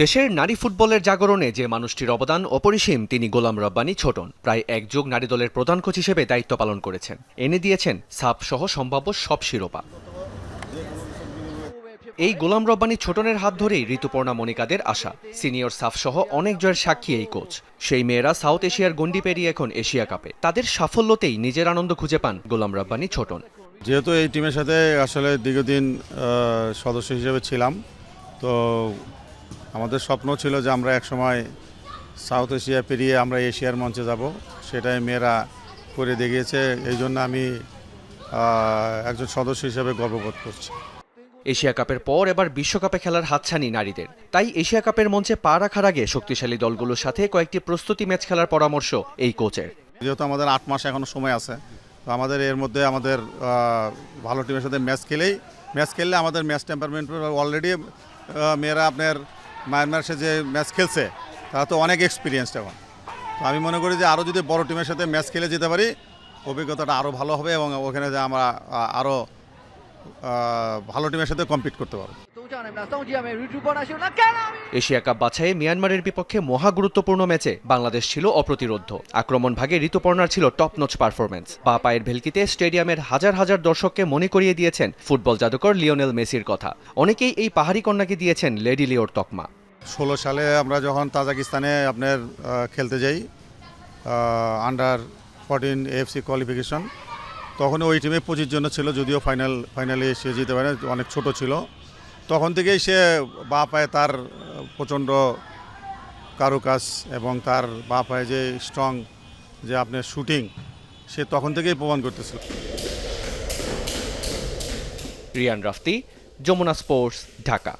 দেশের নারী ফুটবলের জাগরণে যে মানুষটির অবদান অপরিসীম, তিনি গোলাম রব্বানী ছোটন। প্রায় এক যুগ নারী দলের প্রধান কোচ হিসেবে দায়িত্ব পালন করেছেন। এনে দিয়েছেন সাপ সহ সম্ভাব্য সব শিরোপা। এই গোলাম রব্বানী ছোটনের হাত ধরেই ঋতুপর্ণা মনিকাদের আশা। সিনিয়র সাফ সহ অনেক জয়ের সাক্ষী এই কোচ। সেই মেয়েরা সাউথ এশিয়ার গন্ডি পেরিয়ে এখন এশিয়া কাপে। তাদের সাফল্যতেই নিজের আনন্দ খুঁজে পান গোলাম রব্বানী ছোটন। যেহেতু এই টিমের সাথে আসলে দীর্ঘদিন সদস্য হিসেবে ছিলাম, তো আমাদের স্বপ্ন ছিল যে আমরা একসময় সাউথ এশিয়া পেরিয়ে আমরা এশিয়ার মঞ্চে যাব। সেটাই মেয়েরা করে দেখিয়েছে। এই জন্য আমি একজন সদস্য হিসেবে গর্ববোধ করছি। এশিয়া কাপের পর এবার বিশ্বকাপে খেলার হাতছানি নারীদের। তাই এশিয়া কাপের মঞ্চে পা রাখার আগে শক্তিশালী দলগুলোর সাথে কয়েকটি প্রস্তুতি ম্যাচ খেলার পরামর্শ এই কোচের। যেহেতু আমাদের আট মাস এখনও সময় আছে তো আমাদের এর মধ্যে আমাদের ভালো টিমের সাথে ম্যাচ খেলেই ম্যাচ খেললে আমাদের ম্যাচ টেম্পারমেন্ট অলরেডি মেয়েরা আপনার মায়ানমার সাথে যে ম্যাচ খেলছে, তারা তো অনেক এক্সপিরিয়েন্সড এখন। তো আমি মনে করি যে আরও যদি বড় টিমের সাথে ম্যাচ খেলে যেতে পারি, অভিজ্ঞতাটা আরও ভালো হবে এবং ওখানে যে আমরা আরও ভালো টিমের সাথে কম্পিট করতে পারব। এশিয়া কাপ বাছাই মিয়ানমারের বিপক্ষে মহা গুরুত্বপূর্ণ ম্যাচে বাংলাদেশ ছিল অপ্রতিরোধ আক্রমণ ভাগে ঋতুপর্ণার ছিল টপ নচ পারফরমেন্স বা পায়ের ভেলকিতে স্টেডিয়ামের হাজার হাজার দর্শককে মনে করিয়ে দিয়েছেন ফুটবল জাদুকর লিওনেল মেসির কথা। অনেকেই এই পাহাড়ি কন্যাকে দিয়েছেন লেডি লিওর তকমা। ষোলো সালে আমরা যখন তাজাকিস্তানে আপনার খেলতে যাই আন্ডার ফর্টিন এফসি কোয়ালিফিকেশন তখন ওই টিমে পঁচিশ জন্য ছিল যদিও ফাইনাল ফাইনালে এসে জিতে পারে অনেক ছোট ছিল। তখন থেকেই সে বা পায়ে তার প্রচণ্ড কারুকাজ এবং তার বা পায়ে যে স্ট্রং যে আপনার শুটিং সে তখন থেকেই প্রমাণ করতেছিল। রিয়ান রাফতি, যমুনা স্পোর্টস, ঢাকা।